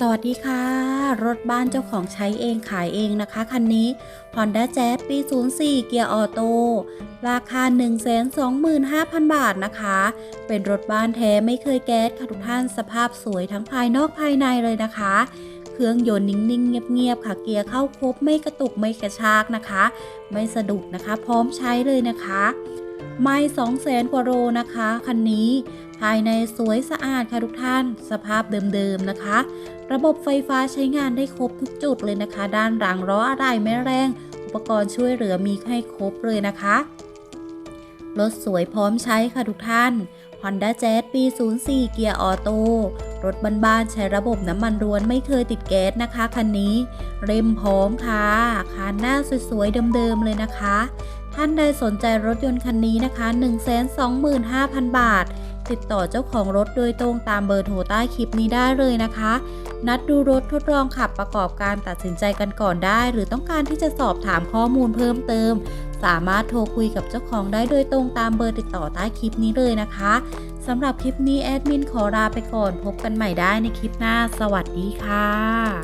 สวัสดีค่ะ รถบ้านเจ้าของใช้เองขายเองนะคะคันนี้ Honda Jazz ปี 04 เกียร์ออโต้ราคา 125,000 บาทนะคะ เป็นรถบ้านแท้ไม่เคยแก๊สค่ะทุกท่านสภาพสวยทั้งภายนอกภายในเลยนะคะ เครื่องยนต์นิ่งๆ เงียบๆ ค่ะ เกียร์เข้าครบไม่กระตุกไม่กระชากนะคะ ไม่สะดุดนะคะ พร้อมใช้เลยนะคะ ไม่สองแสนกว่าโลนะคะ คันนี้ ภายในสวยสะอาดค่ะทุกท่าน สภาพเดิมๆนะคะ ระบบไฟฟ้าใช้งานได้ครบทุกจุดเลยนะคะ ด้านหลังล้ออะไรไม่แรง อุปกรณ์ช่วยเหลือมีให้ครบเลยนะคะรถสวยพร้อมใช้ค่ะทุกท่าน Honda Jazz ปี 04 เกียร์ออโต้ รถบ้านๆใช้ระบบน้ำมันรวนไม่เคยติดแก๊สนะคะคันนี้ เร็มพร้อมค่ะคานหน้าสวยๆเดิมๆเลยนะคะ ท่านใดสนใจรถยนต์คันนี้นะคะ 125,000 บาท ติดต่อเจ้าของรถโดยตรงตามเบอร์โทรใต้คลิปนี้ได้เลยนะคะ นัดดูรถทดลองขับประกอบการตัดสินใจกันก่อนได้ หรือต้องการที่จะสอบถามข้อมูลเพิ่มเติม สามารถโทรคุยกับเจ้าของได้โดยตรงตามเบอร์ติดต่อใต้คลิปนี้เลยนะคะสำหรับคลิปนี้แอดมินขอลาไปก่อนพบกันใหม่ได้ในคลิปหน้า สวัสดีค่ะ